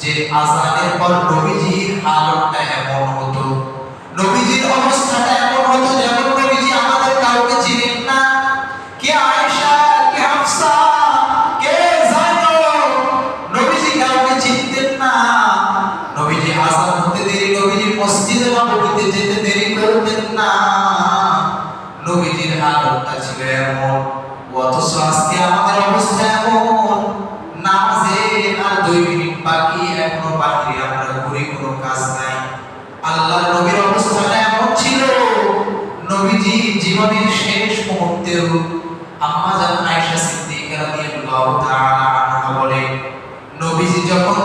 যে আজানের পর নবীজির হালতটা এমন হতো। নবীজির অবস্থাটা এমন হতো যেমন নবীজি আমাদের কাউকে চিনেন না। কে আয়েশা, কে হাফসা, কে জাইনব নবীজি কাউকে চিনতেন না। নবীজি আজান হতে দেরি, নবীজি মসজিদে নববীতে যেতে দেরি করতেন না। নবীজির হালতটা ছিল এমন। অথচ আজকে আমাদের অবস্থা নামাজের আর দুই মিনিট বাকি, এখনও বাকি, আমরা ঘুরে কোনো কাজ নাই। আল্লাহ নবীর অবস্থাটা এমন ছিল, নবীজি জীবনের শেষ মুহূর্তেও আম্মা জান আয়েশা সিদ্দিকা রাদিয়াল্লাহু তাআলা আনহা বলে নবীজি যখন